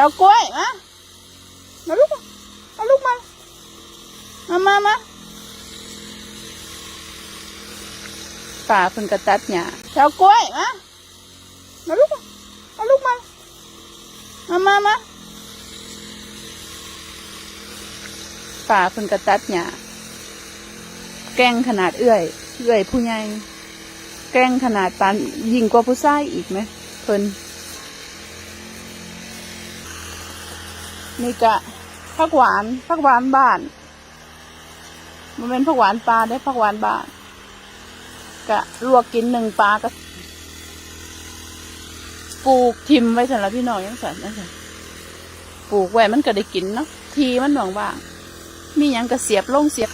ชาวกล้วยมามาลูกมามาลูกมา มามามาป่าเพิ่นกระตัดหญ้าชาวกล้วยมามาลูกมามาลูกมา มามามาป่าเพิ่นกระตัดหญ้าแกงขนาดเอื้อย เอื้อยผู้ใหญ่ แกงขนาดปานยิ่งกว่าผู้ชายอีกไหมเพิ่น นี่กะผักหวานผักหวานบ้าน มันเป็นผักหวานปลาได้ผักหวานบ้านกะลวกกินหนึ่งปลาก็ปลูกทิมไว้สำหรับพี่น้องยังสันนั่นสิปลูกไว้มันก็ได้กินเนาะทีมันหวังว่าง มียังกระเสียบลงเสียบ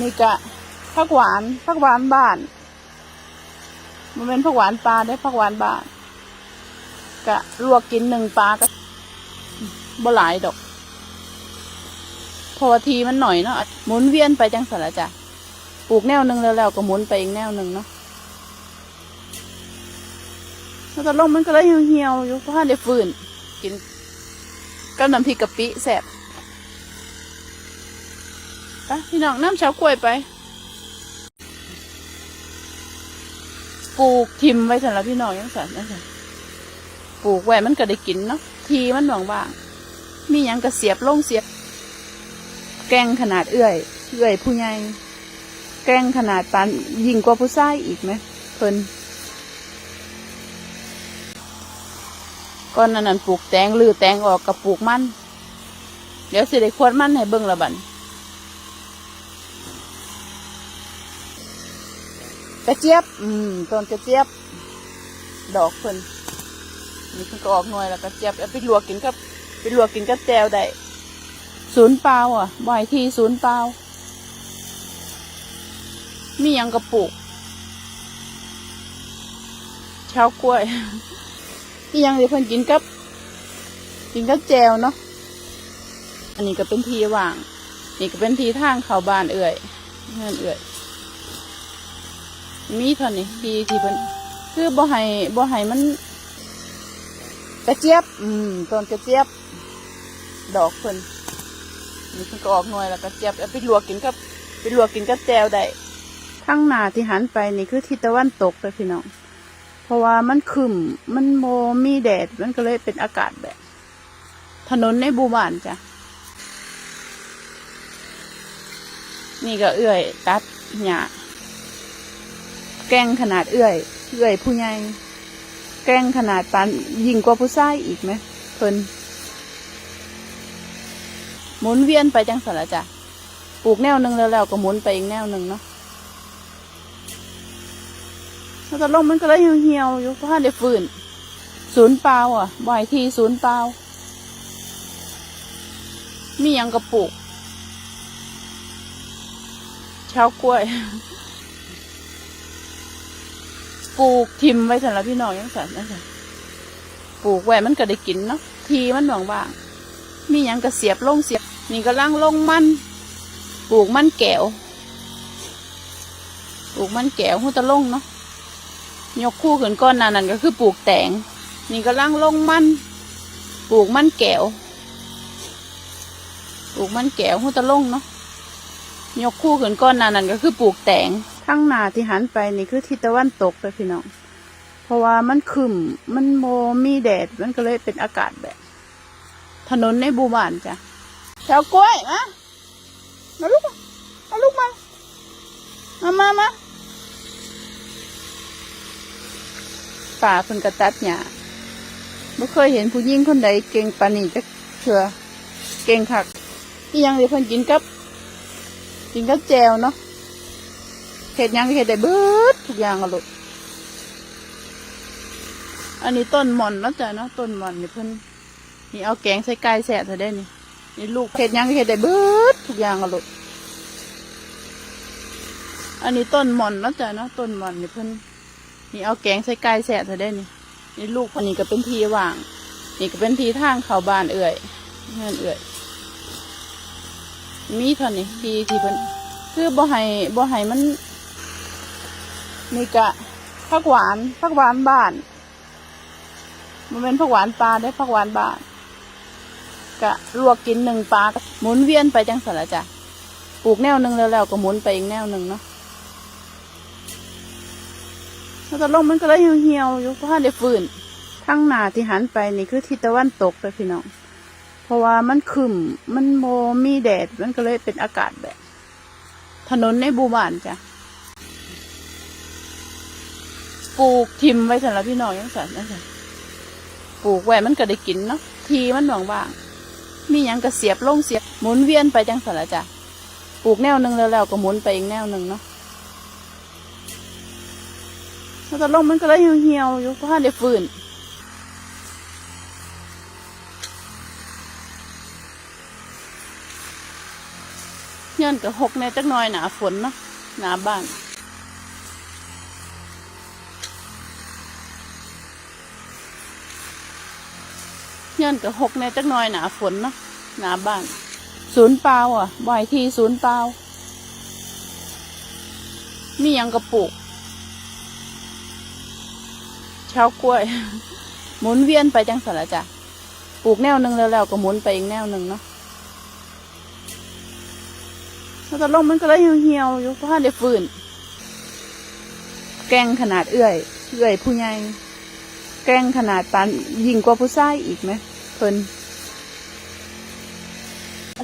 นี่กะผักหวานผักหวานบ้าน มันเป็นผักหวานปลาได้ผักหวานบ้านกะลวกกินหนึ่งปลาก็ บ่หลายดอกพราะว่าทีมันหน่อยเนาะหมุนเวียนไปจังสละจ้ะปลูกแนวหนึ่งแล้วแล้วก็หมุนไปอีกแนวหนึ่งเนาะแล้วก็ลงมันก็เลยเหี่ยวๆอยู่เพราะว่าได้ฟื้นกินกับน้ำพริกกะปิแซ่บไปพี่น้องน้ำเฉากล้วยไป ปลูกทิมไว้สำหรับพี่น้องยังสันนั่นปลูกไว้มันก็ได้กินเนาะทีมันหวังว่างๆ มีหยังกระเสียบลงเสียบ แกงขนาดเอื้อย เอื้อยผู้ใหญ่แกงขนาดปานยิ่งกว่าผู้ชายอีกไหมเพิ่นก่อนนั้นปลูกแตงลือแตงออกกับปลูกมัน เดี๋ยวสิได้ควดมันให้เบิ่งละบันกระเจี๊ยบ อืมต้นกระเจี๊ยบ ดอกเพิ่นนี่เพิ่นก็ออกหน่วยแล้วกระเจี๊ยบเอาไปลวกกินกับ ลวกกินกับแจวได้ศูนย์เปล่าอะบ่อยทีศูนย์เปล่ามียังกระปุกชาวกล้วยมียังเดี๋ยวเพิ่นกินกับ กินกับแจวเนาะอันนี้ก็เป็นทีว่าง นี่ก็เป็นทีทางเขาบานเอื่อยเงินเอื่อย มีเท่านี้ทีที่เพิ่นคือบ่ให้บ่ให้มันกระเจี๊ยบ อืมต้นกระเจี๊ยบ ดอกเพิ่นนี่เพิ่นก็ออกหน่วยแล้วก็เจ็บเอาไปลวกกินกับไปลวกกินกับแจวได้ข้างหน้าที่หันไปนี่คือทิศตะวันตกเลยพี่น้อง เพราะว่ามันคึมมันโมมีแดดมันก็เลยเป็นอากาศแบบ ถนนในบูบานจ้ะ นี่ก็เอื้อย ตัดหญ้าแก้งขนาดเอื้อย เอื้อยผู้ใหญ่แก้งขนาดปานยิ่งกว่าผู้ชายอีกไหมเพิ่น หมุนเวียนไปจังสันละจ้ะปลูกแนวหนึ่งแล้วแล้วก็หมุนไปอีกแนวหนึ่งเนาะแล้วก็ลงมันก็เลยเหี่ยวๆอยู่เพราะว่าได้ฟื้นศูนย์เปล่าอะ บ่อยทีศูนย์เปล่ามียังกระปุกชาวกล้วย ปลูกทิมไว้สำหรับพี่น้องยังสันนั่นสิปลูกไว้มันก็ได้กินเนาะทีมันหวังว่างๆ มีหยังกระเสียบลงเสียบ นี่ก็ล่างลงมันปลูกมันแก้วปลูกมันแก้วหูตะลงเนาะยกคู่ขึ้นก้อนนานั่นก็คือปลูกแตงนี่ก็ล่างลงมันปลูกมันแก้วปลูกมันแก้วหูตะลงเนาะยกคู่ขึ้นก้อนนานั่นก็คือปลูกแตงข้างหน้าที่หันไปนี่คือทิศตะวันตกเลยพี่น้อง เพราะว่ามันคึมมันโมมีแดดมันก็เลยเป็นอากาศแบบ ถนนในบูบ้านจ้ะชาวกล้วยมามาลูกมามาลูกมามามามาป่าเพิ่นกระตัดหญ้าไม่เคยเห็นผู้หญิงคนใดเก่งปานนี้จะเถื่อเก่งคักอีหยังเดี๋ยวเพิ่นกินกับ กินกับแจวเนาะเห็ดหยังก็เห็ดได้เบิดทุกอย่างอะลูกอันนี้ต้นหม่อนเนาะจ้ะเนาะต้นหม่อนนี่เพิ่น นี่เอาแกงใส่ไก่แสะเธอได้นี่นี่ลูกเห็ดยังเห็ดได้เบิดทุกอย่างอะลูกอันนี้ต้นหม่อนนาะจ้ะเนาะต้นหม่อนนี่เพิ่นนี่เอาแกงใส่ไก่แสะเธอได้นี่นี่ลูกอันนี้ก็เป็นทีว่าง นี่ก็เป็นทีทางเขาบานเอื่อยเงินเอื่อย มีเท่านี้ทีที่เพิ่นคือบ่ให้บ่ให้มันนี่กะผักหวานผักหวานบ้าน มันเป็นผักหวานปลาได้ผักหวานบ้าน กะลวกกินหนึ่งปลาหมุนเวียนไปจังสันละจ้ะปลูกแนวหนึ่งแล้วแล้วก็หมุนไปอีกแนวหนึ่งเนาะแล้วก็ลงมันก็เลยเหี่ยวๆอยู่เพราะว่าได้ฟื้นทั้งหนาที่หันไปนี่คือทิศตะวันตกเลยพี่น้อง เพราะว่ามันขึ้มมันโมมีแดดมันก็เลยเป็นอากาศแบบ ถนนในบูบานจ้ะปลูกทิมไว้สำหรับพี่น้องยังสันนั่นจ้ะปลูกไว้มันก็ได้กินเนาะทีมันบางบางๆ มีหยังก็เสียบลงเสียบหมุนเวียนไปจังสันละจ้ะปลูกแนวหนึ่งแล้วแล้วก็หมุนไปอีกแนวหนึ่งเนาะแล้วก็ลงมันก็เลยเหี่ยวๆอยู่เพราะว่าได้ฟื้นเงื่อนกับหกในจักหน่อยหนาฝนเนาะหนาบ้าน อนกับหกในจักหน่อยหนาฝนเนาะหนาบ้าน ศูนย์เปล่าอะ บ่อยทีศูนย์เปล่ามียังกระปุกชาวกล้วย หมุนเวียนไปจังสันละจ้ะปลูกแนวหนึ่งแล้วแล้วก็หมุนไปอีกแนวหนึ่งเนาะแล้วก็ลงมันก็เลยเหี่ยวๆอยู่เพราะว่าได้ฟืน แกงขนาดเอื้อย เอื้อยผู้ใหญ่แกงขนาดปานยิ่งกว่าผู้ชายอีกไหม เพิ่น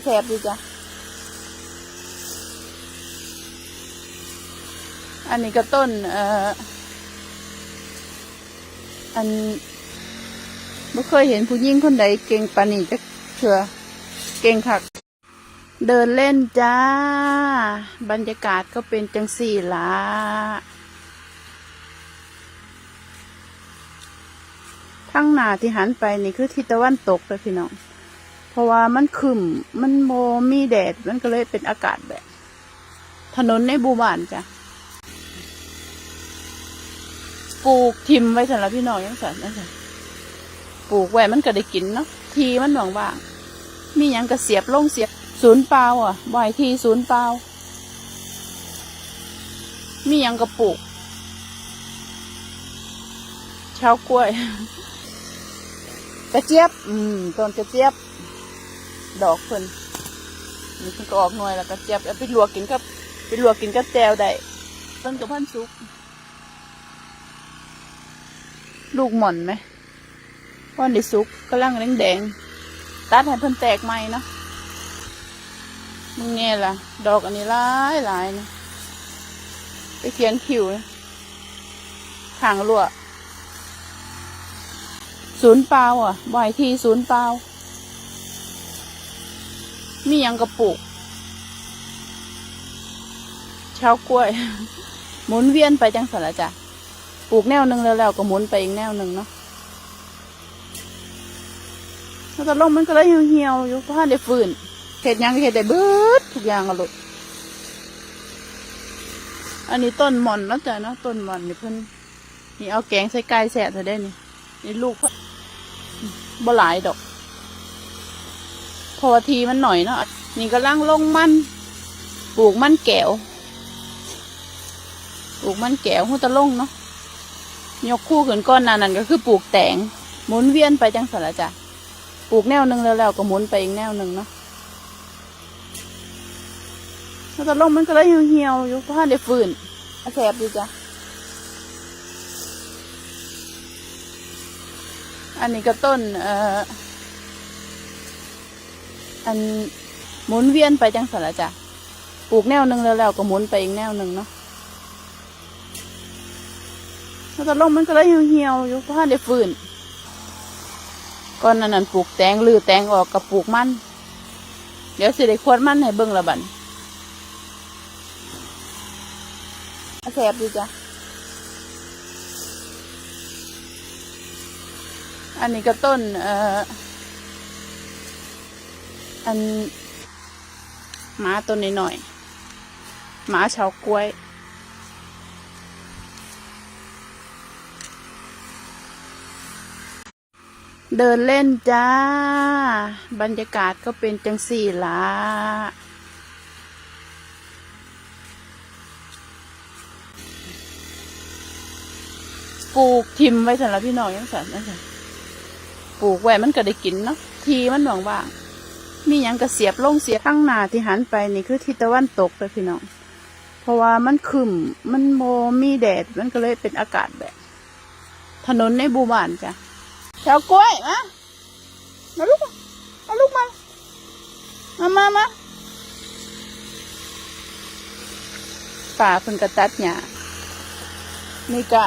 แสบดีจ้ะ อันนี้ก็ต้น เอ่อ อันไม่เคยเห็นผู้หญิงคนใดเก่งปานนี้จะเถื่อเก่งคัก เดินเล่นจ้า บรรยากาศก็เป็นจังสี่ละ ทั้งหนาที่หันไปนี่คือทิศตะวันตกเลยพี่น้อง เพราะว่ามันขึมมันโมมีแดด มันก็เลยเป็นอากาศแบบ ถนนในบูบานจ้ะ ปลูกทิมไว้สำหรับพี่น้องยังสันนั่นจ้ะปลูกไว้มันก็ได้กินเนาะ ทีมันบางบางๆมียังก็เสียบลงเสียบศูนย์เปล่าอะบ่อยทีศูนย์เปล่ามียังกระปุกเช้ากล้วย กระเจี๊ยบ อืมต้นกระเจี๊ยบ ดอกเพิ่นนี่เพิ่นก็ออกหน่วยแล้วกระเจี๊ยบเอาไปลวกกินกับไปลวกกินกับแจวได้ต้นกับพันสุก ลูกหม่อนไหมว่านได้สุกกำลังแดงๆตัดให้เพิ่นแตกใหม่เนาะมึงไงล่ะ ดอกอันนี้หลายหลายนะไปเขียนคิวนะขางรั่ว ศูนย์เปล่าอะ บ่อยทีศูนย์เปล่ามียังกระปุกชาวกล้วย หมุนเวียนไปจังสันละจ้ะปลูกแนวหนึ่งแล้วแล้วก็หมุนไปอีกแนวหนึ่งเนาะแล้วก็ลงมันก็เลยเหี่ยวๆอยู่เพราะว่าได้ฟืนเห็ดยังเห็ดได้เบิดทุกอย่างอะลูกอันนี้ต้นหม่อนเนาะจ้ะเนาะต้นหม่อนนี่เพิ่นนี่เอาแกงใส่ไก่แสะเธอได้นี่นี่ลูกเพิ่น บ่หลายดอก พอทีมันหน่อยเนาะนี่ก็ล่างลงมันปลูกมันแก้วปลูกมันแก้วหัวตะลงเนาะยกคู่ขึ้นก้อนนานั่นก็คือปลูกแตงหมุนเวียนไปจังสันละจ้ะปลูกแนวหนึ่งแล้วแล้วก็หมุนไปอีกแนวหนึ่งเนาะแล้วก็ลงมันก็เลยเหี่ยวๆอยู่เพราะว่าได้ฟื้นแสบดีจ้ะ อันนี้ก็ต้นเอ่ออันหมุนเวียนไปจังสันละจ้ะปลูกแนวหนึ่งแล้วแล้วก็หมุนไปอีกแนวหนึ่งเนาะแล้วก็ลงมันก็เลยเหี่ยวๆอยู่เพราะว่าได้ฟื้นก่อนนั้นปลูกแตงลือแตงออกกับปลูกมัน เดี๋ยวสิได้ควดมันให้เบิ่งละบัดแสบดีจ้ะ อันนี้ก็ต้นเอ่ออันหมาต้นน้อยๆหมาชาวกล้วย เดินเล่นจ้า บรรยากาศก็เป็นจังสี่ละปลูกทิมไว้สำหรับพี่น้องยังสันนั่นจ้ะ ปลูกไว้มันก็ได้กินเนาะทีมันว่างๆมีหยังก็เสียบลงเสียบข้างหน้าที่หันไปนี่คือทิศตะวันตกเลยพี่น้อง เพราะว่ามันคึมมันโมมีแดดมันก็เลยเป็นอากาศแบบ ถนนในบูบานจ้ะแถวกล้วยมามาลูกมาลูกมามามามาป่าเพิ่นกระตัดหญ้านี่กะ